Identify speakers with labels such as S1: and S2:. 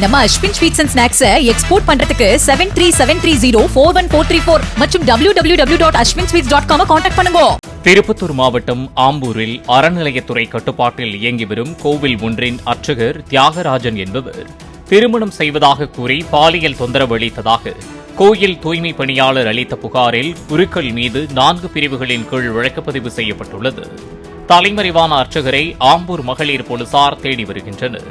S1: நம்ம Ashwin sweets and ஸ்நாக்ஸை export பண்றதுக்கு seven three seven three zero four one four three four மற்றும் W W W dot Ashwin sweets dot com contact பண்ணுங்க.
S2: திருப்பத்தூர் மாவட்டம் ஆம்பூரில் அறநிலையத்துறை கட்டுப்பாட்டில் இயங்கி வரும் கோவில் ஒன்றின் அர்ச்சகர் தியாகராஜன் என்பவர் திருமணம் செய்வதாக கூறி பாலியல் தொந்தரவு அளித்ததாக கோயில் தூய்மை பணியாளர் அளித்த புகாரில் குருக்கள் மீது நான்கு பிரிவுகளின் கீழ் வழக்குப்பதிவு செய்யப்பட்டுள்ளது. தலைமறைவான அர்ச்சகரை ஆம்பூர் மகளிர் போலீசார் தேடி வருகின்றனர்.